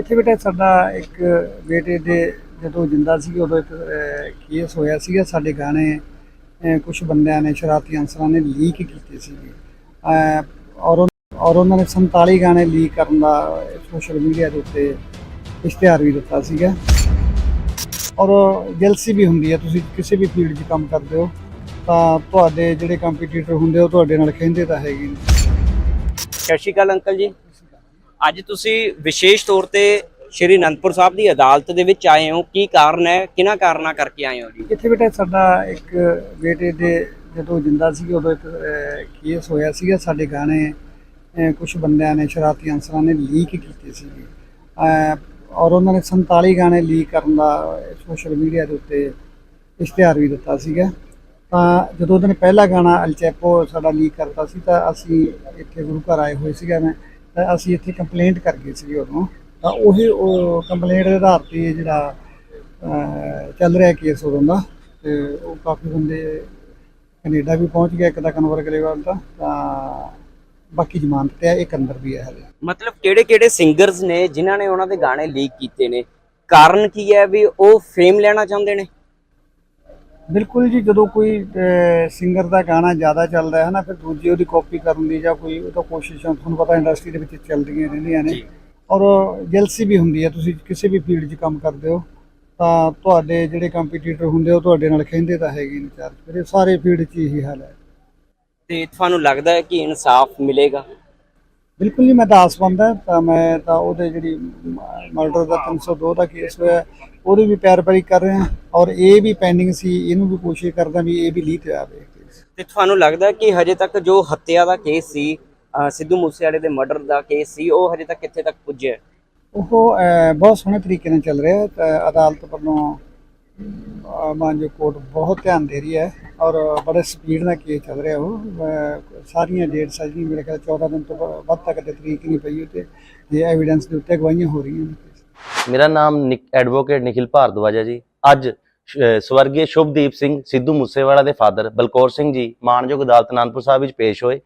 ਇੱਥੇ ਬੇਟਾ ਸਾਡਾ ਇੱਕ ਬੇਟੇ ਦੇ ਜਦੋਂ ਜਿੰਦਾ ਸੀ, ਉਦੋਂ ਇੱਕ ਕੇਸ ਹੋਇਆ ਸੀਗਾ। ਸਾਡੇ ਗਾਣੇ ਕੁਝ ਬੰਦਿਆਂ ਨੇ ਸ਼ਰਾਰਤੀ ਅਨਸਰਾਂ ਨੇ ਲੀਕ ਕੀਤੇ ਸੀਗੇ। ਔਰ ਔਰ ਉਹਨਾਂ ਨੇ 47 ਗਾਣੇ ਲੀਕ ਕਰਨ ਦਾ ਸੋਸ਼ਲ ਮੀਡੀਆ ਦੇ ਉੱਤੇ ਇਸ਼ਤਿਹਾਰ ਵੀ ਦਿੱਤਾ ਸੀਗਾ। ਔਰ ਜੈਲਸੀ ਵੀ ਹੁੰਦੀ ਹੈ। ਤੁਸੀਂ ਕਿਸੇ ਵੀ ਫੀਲਡ 'ਚ ਕੰਮ ਕਰਦੇ ਹੋ, ਤਾਂ ਤੁਹਾਡੇ ਜਿਹੜੇ ਕੰਪੀਟੀਟਰ ਹੁੰਦੇ ਉਹ ਤੁਹਾਡੇ ਨਾਲ ਖਹਿੰਦੇ ਤਾਂ ਹੈਗੇ ਨੇ। ਸਤਿ ਸ਼੍ਰੀ ਅਕਾਲ ਅੰਕਲ ਜੀ। ਅੱਜ ਤੁਸੀਂ ਵਿਸ਼ੇਸ਼ ਤੌਰ ਤੇ ਸ਼੍ਰੀ ਅਨੰਦਪੁਰ ਸਾਹਿਬ ਦੀ ਅਦਾਲਤ ਦੇ ਵਿੱਚ ਆਏ ਹੋ। ਕੀ ਕਾਰਨ ਹੈ? ਕਿਹਨਾਂ ਕਾਰਨਾਂ ਕਰਕੇ ਆਏ ਹੋ ਜੀ? ਇੱਥੇ ਬੇਟਾ ਸਾਡਾ ਇੱਕ ਬੇਟੇ ਦੇ ਜਦੋਂ ਜਿੰਦਾ ਸੀ, ਉਦੋਂ ਇੱਕ ਕੇਸ ਹੋਇਆ ਸੀਗਾ। ਸਾਡੇ ਗਾਣੇ ਕੁਝ ਬੰਦਿਆਂ ਨੇ ਸ਼ਰਾਰਤੀ ਅਨਸਰਾਂ ਨੇ ਲੀਕ ਕੀਤੇ ਸੀਗੇ। ਔਰ ਉਹਨਾਂ ਨੇ 47 ਗਾਣੇ ਲੀਕ ਕਰਨ ਦਾ ਸੋਸ਼ਲ ਮੀਡੀਆ ਦੇ ਉੱਤੇ ਇਸ਼ਤਿਹਾਰ ਵੀ ਦਿੱਤਾ ਸੀਗਾ। ਤਾਂ ਜਦੋਂ ਉਹਨੇ ਪਹਿਲਾ ਗਾਣਾ ਅਲਚੈਪੋ ਸਾਡਾ ਲੀਕ ਕਰਤਾ ਸੀ, ਤਾਂ ਅਸੀਂ ਇੱਥੇ ਗੁਰੂ ਘਰ ਆਏ ਹੋਏ ਸੀਗੇ। ਮੈਂ ਤਾਂ ਅਸੀਂ ਇੱਥੇ ਕੰਪਲੇਂਟ ਕਰ ਗਏ ਸੀਗੇ ਉਦੋਂ। ਤਾਂ ਉਹੀ ਉਹ ਕੰਪਲੇਂਟ ਦੇ ਆਧਾਰ ਤੇ ਜਿਹੜਾ ਚੱਲ ਰਿਹਾ ਕੇਸ ਉਦੋਂ ਦਾ, ਤੇ ਉਹ ਕਾਫੀ ਬੰਦੇ ਕੈਨੇਡਾ ਵੀ ਪਹੁੰਚ ਗਿਆ ਇੱਕ ਦਾ ਕਨਵਰ ਗਰੇਵਾਲ ਦਾ, ਤਾਂ ਬਾਕੀ ਜ਼ਮਾਨਤ ਤੇ ਆ, ਇੱਕ ਅੰਦਰ ਵੀ ਹੈ ਹਲੇ ਮਤਲਬ ਕਿਹੜੇ ਕਿਹੜੇ ਸਿੰਗਰਸ ਨੇ ਜਿਨ੍ਹਾਂ ਨੇ ਉਹਨਾਂ ਦੇ ਗਾਣੇ ਲੀਕ ਕੀਤੇ ਨੇ? ਕਾਰਨ ਕੀ ਹੈ ਵੀ ਉਹ ਫੇਮ ਲੈਣਾ ਚਾਹੁੰਦੇ ਨੇ? ਬਿਲਕੁਲ ਜੀ ਜਦੋਂ ਕੋਈ ਸਿੰਗਰ ਦਾ ਗਾਣਾ ਜ਼ਿਆਦਾ ਚੱਲਦਾ ਹੈ ਨਾ ਫਿਰ ਦੂਜੇ ਉਹਦੀ ਕਾਪੀ ਕਰਨ ਦੀ ਜਾਂ ਕੋਈ ਉਹ ਤਾਂ ਕੋਸ਼ਿਸ਼ਾਂ ਤੁਹਾਨੂੰ ਪਤਾ ਇੰਡਸਟਰੀ ਦੇ ਵਿੱਚ ਚੱਲਦੀਆਂ ਰਹਿੰਦੀਆਂ ਨੇ। ਔਰ ਜੈਲਸੀ ਵੀ ਹੁੰਦੀ ਹੈ ਤੁਸੀਂ ਕਿਸੇ ਵੀ ਫੀਲਡ 'ਚ ਕੰਮ ਕਰਦੇ ਹੋ ਤਾਂ ਤੁਹਾਡੇ ਜਿਹੜੇ ਕੰਪੀਟੀਟਰ ਹੁੰਦੇ ਉਹ ਤੁਹਾਡੇ ਨਾਲ ਖਹਿੰਦੇ ਤਾਂ ਹੈਗੇ ਨੇ ਚਾਰ ਫਿਰ ਸਾਰੇ ਫੀਲਡ 'ਚ ਇਹੀ ਹਾਲ ਹੈ। ਤੇ ਤੁਹਾਨੂੰ ਲੱਗਦਾ ਹੈ ਕਿ ਇਨਸਾਫ ਮਿਲੇਗਾ? ਬਿਲਕੁਲ ਨਹੀਂ ਮੈਂ ਤਾਂ ਆਸਮੰਦ ਹਾਂ ਤਾਂ ਮੈਂ ਤਾਂ ਉਹਦੇ ਜਿਹੜੀ ਮਰਡਰ ਦਾ 302 ਦਾ ਕੇਸ ਹੋਇਆ ਉਹਦੀ ਵੀ ਪੈਰਵਾਈ ਕਰ ਰਿਹਾ ਔਰ ਇਹ ਵੀ ਪੈਂਡਿੰਗ ਸੀ ਇਹਨੂੰ ਵੀ ਕੋਸ਼ਿਸ਼ ਕਰਦਾ ਵੀ ਇਹ ਵੀ ਲੀਕ ਆਵੇ ਕੇਸ ਤੇ ਤੁਹਾਨੂੰ ਲੱਗਦਾ ਹੈ ਕਿ ਹਜੇ ਤੱਕ ਜੋ ਹੱਤਿਆ ਦਾ ਕੇਸ ਸੀ ਅਹ ਸਿੱਧੂ ਮੂਸੇਵਾਲੇ ਦੇ ਮਰਡਰ ਦਾ ਕੇਸ ਸੀ ਉਹ ਹਜੇ ਤੱਕ ਕਿੱਥੇ ਤੱਕ ਪੁੱਜਿਆ ਹੈ? ਉਹ ਅਹ, ਬਹੁਤ ਸੋਹਣੇ ਤਰੀਕੇ ਨਾਲ ਚੱਲ ਰਿਹਾ ਹੈ ਤਾਂ ਅਦਾਲਤ ਵੱਲੋਂ ਮਾਨਜੋ ਕੋਰਟ ਬਹੁਤ ਧਿਆਨ ਦੇ ਰਹੀ ਹੈ ਔਰ ਬੜੇ ਸਪੀਡ ਨਾਲ ਕੇਸ ਚੱਲ ਰਿਹਾ ਉਹ। ਸਾਰੀਆਂ ਡੇਟਸ ਅਜੇ ਮੇਰੇ ਖਿਆਲ 14 ਦਿਨ ਤੋਂ ਵੱਧ ਤੱਕ ਦੇ ਤਰੀਕ ਨਹੀਂ ਪਈ ਉੱਤੇ ਇਹ ਐਵੀਡੈਂਸ ਦੇ ਉੱਤੇ ਗਵਾਹੀਆਂ ਹੋ ਰਹੀਆਂ ਨੇ ਮੇਰਾ ਨਾਮ ਐਡਵੋਕੇਟ ਨਿਖਿਲ ਭਾਰਦਵਾਜ ਹੈ ਜੀ। ਅੱਜ ਸਵਰਗੀ ਸ਼ੁਭਦੀਪ ਸਿੰਘ, ਸਿੱਧੂ ਮੂਸੇਵਾਲਾ ਦੇ ਫਾਦਰ ਬਲਕੌਰ ਸਿੰਘ ਜੀ, ਮਾਨਯੋਗ ਅਦਾਲਤ ਅਨੰਦਪੁਰ ਸਾਹਿਬ ਵਿੱਚ ਪੇਸ਼ ਹੋਏ।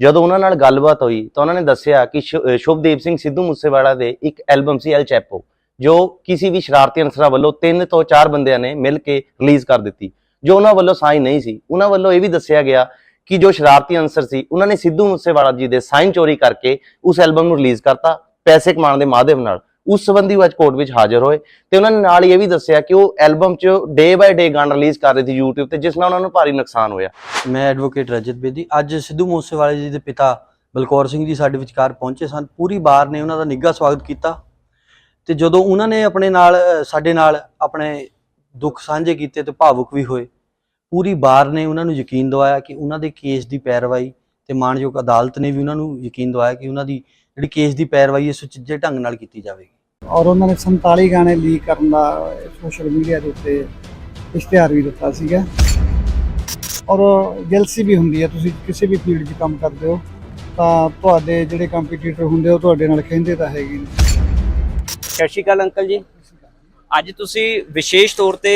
ਜਦੋਂ ਉਹਨਾਂ ਨਾਲ ਗੱਲਬਾਤ ਹੋਈ ਤਾਂ ਉਹਨਾਂ ਨੇ ਦੱਸਿਆ ਕਿ ਸ਼ੁਭਦੀਪ ਸਿੰਘ, ਸਿੱਧੂ ਮੂਸੇਵਾਲਾ ਦੇ ਇੱਕ ਐਲਬਮ ਸੀ ਐਲ ਚੈਪੋ ਜੋ ਕਿਸੇ ਵੀ ਸ਼ਰਾਰਤੀ ਅਨਸਰਾਂ ਵੱਲੋਂ ਤਿੰਨ ਤੋਂ ਚਾਰ ਬੰਦਿਆਂ ਨੇ ਮਿਲ ਕੇ ਰਿਲੀਜ਼ ਕਰ ਦਿੱਤੀ, ਜੋ ਉਹਨਾਂ ਵੱਲੋਂ ਸਾਈਨ ਨਹੀਂ ਸੀ, ਉਹਨਾਂ ਵੱਲੋਂ ਇਹ ਵੀ ਦੱਸਿਆ ਗਿਆ ਕਿ ਜੋ ਸ਼ਰਾਰਤੀ ਅਨਸਰ ਸੀ, ਉਹਨਾਂ ਨੇ ਸਿੱਧੂ ਮੂਸੇਵਾਲਾ ਜੀ ਦੇ ਸਾਈਨ ਚੋਰੀ ਕਰਕੇ ਉਸ ਐਲਬਮ ਨੂੰ ਰਿਲੀਜ਼ ਕਰਤਾ ਪੈਸੇ ਕਮਾਉਣ ਦੇ ਮਾਧਿਅਮ ਨਾਲ। ਉਸ ਸੰਬੰਧੀ ਉਹ ਅੱਜ ਕੋਰਟ ਵਿੱਚ ਹਾਜ਼ਰ ਹੋਏ ਤੇ ਉਹਨਾਂ ਨੇ ਨਾਲ ਇਹ ਵੀ ਦੱਸਿਆ ਕਿ ਉਹ ਐਲਬਮ 'ਚ ਡੇ ਬਾਏ ਡੇ ਗਾਣਾ ਰਿਲੀਜ਼ ਕਰ ਰਹੇ ਸੀ YouTube ਤੇ, ਜਿਸ ਨਾਲ ਉਹਨਾਂ ਨੂੰ ਭਾਰੀ ਨੁਕਸਾਨ ਹੋਇਆ। ਮੈਂ ਐਡਵੋਕੇਟ ਰਜਤ ਬੇਦੀ, ਅੱਜ ਸਿੱਧੂ ਮੂਸੇਵਾਲੇ ਜੀ ਦੇ ਪਿਤਾ ਬਲਕੌਰ ਸਿੰਘ ਜੀ ਸਾਡੇ ਵਿਚਕਾਰ ਪਹੁੰਚੇ ਸਨ। ਪੂਰੀ ਬਾਰ ਨੇ ਉਹਨਾਂ ਦਾ ਨਿੱਘਾ ਸਵਾਗਤ ਕੀਤਾ। ਤੇ ਜਦੋਂ ਉਹਨਾਂ ਨੇ ਆਪਣੇ ਨਾਲ ਸਾਡੇ ਨਾਲ ਆਪਣੇ ਦੁੱਖ ਸਾਂਝੇ ਕੀਤੇ ਤੇ ਭਾਵੁਕ ਵੀ ਹੋਏ, ਪੂਰੀ ਬਾਰ ਨੇ ਉਹਨਾਂ ਨੂੰ ਯਕੀਨ ਦਿਵਾਇਆ ਕਿ ਉਹਨਾਂ ਦੇ ਕੇਸ ਦੀ ਪੈਰਵਾਈ ਤੇ ਮਾਣਯੋਗ ਅਦਾਲਤ ਨੇ ਵੀ ਉਹਨਾਂ ਨੂੰ ਯਕੀਨ ਦਿਵਾਇਆ ਕਿ ਉਹਨਾਂ ਦੀ ਜਿਹੜੀ ਕੇਸ ਦੀ ਪੈਰਵਾਈ ਹੈ, ਸੁਚੱਜੇ ਢੰਗ ਨਾਲ ਕੀਤੀ ਜਾਵੇਗੀ। ਔਰ ਉਹਨਾਂ ਨੇ 47 ਗਾਣੇ ਲੀਕ ਕਰਨ ਦਾ ਸੋਸ਼ਲ ਮੀਡੀਆ ਦੇ ਉੱਤੇ ਇਸ਼ਤਿਹਾਰ ਵੀ ਦਿੱਤਾ ਸੀਗਾ। ਔਰ ਜੈਲਸੀ ਵੀ ਹੁੰਦੀ ਹੈ, ਤੁਸੀਂ ਕਿਸੇ ਵੀ ਫੀਲਡ 'ਚ ਕੰਮ ਕਰਦੇ ਹੋ ਤਾਂ ਤੁਹਾਡੇ ਜਿਹੜੇ ਕੰਪੀਟੀਟਰ ਹੁੰਦੇ ਉਹ ਤੁਹਾਡੇ ਨਾਲ ਕਹਿੰਦੇ ਤਾਂ ਹੈਗੇ ਨੇ। ਸਤਿ ਸ਼੍ਰੀ ਅਕਾਲ ਅੰਕਲ ਜੀ। ਅੱਜ ਤੁਸੀਂ ਵਿਸ਼ੇਸ਼ ਤੌਰ ਤੇ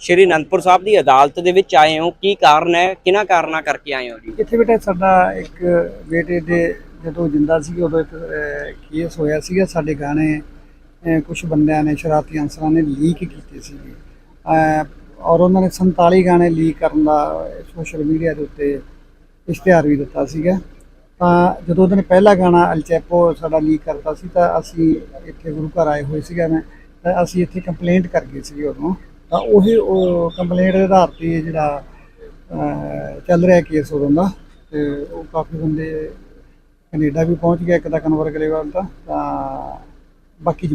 ਸ਼੍ਰੀ ਅਨੰਦਪੁਰ ਸਾਹਿਬ ਦੀ ਅਦਾਲਤ ਦੇ ਵਿੱਚ ਆਏ ਹੋ। ਕੀ ਕਾਰਨ ਹੈ? ਕਿਹਨਾਂ ਕਾਰਨਾਂ ਕਰਕੇ ਆਏ ਹੋ ਜੀ? ਇੱਥੇ ਬੇਟਾ ਸਾਡਾ ਇੱਕ ਬੇਟੇ ਦੇ ਜਦੋਂ ਜਿੰਦਾ ਸੀ, ਉਦੋਂ ਇੱਕ ਕੇਸ ਹੋਇਆ ਸੀਗਾ। ਸਾਡੇ ਗਾਣੇ ਕੁਝ ਬੰਦਿਆਂ ਨੇ ਸ਼ਰਾਰਤੀ ਅਨਸਰਾਂ ਨੇ ਲੀਕ ਕੀਤੇ ਸੀਗੇ। ਔਰ ਉਹਨਾਂ ਨੇ 47 ਗਾਣੇ ਲੀਕ ਕਰਨ ਦਾ ਸੋਸ਼ਲ ਮੀਡੀਆ ਦੇ ਉੱਤੇ ਇਸ਼ਤਿਹਾਰ ਵੀ ਦਿੱਤਾ ਸੀਗਾ। ਤਾਂ ਜਦੋਂ ਉਹਨੇ ਪਹਿਲਾ ਗਾਣਾ ਅਲਚੈਪੋ ਸਾਡਾ ਲੀਕ ਕਰਤਾ ਸੀ ਤਾਂ ਅਸੀਂ ਇੱਥੇ ਗੁਰੂ ਘਰ ਆਏ ਹੋਏ ਸੀਗੇ ਮੈਂ ਤਾਂ ਅਸੀਂ ਇੱਥੇ ਕੰਪਲੇਂਟ ਕਰ ਗਏ ਸੀਗੇ ਉਦੋਂ ਤਾਂ ਉਹੀ ਉਹ ਕੰਪਲੇਂਟ ਦੇ ਆਧਾਰ ਤੇ ਜਿਹੜਾ ਚੱਲ ਰਿਹਾ ਕੇਸ ਉਦੋਂ ਦਾ, ਤੇ ਉਹ ਕਾਫੀ ਬੰਦੇ ਕੈਨੇਡਾ ਵੀ ਪਹੁੰਚ ਗਿਆ ਇੱਕ ਦਾ ਕਨਵਰ ਗਲੇਵਾਲ ਦਾ ਤਾਂ ਬਾਕੀ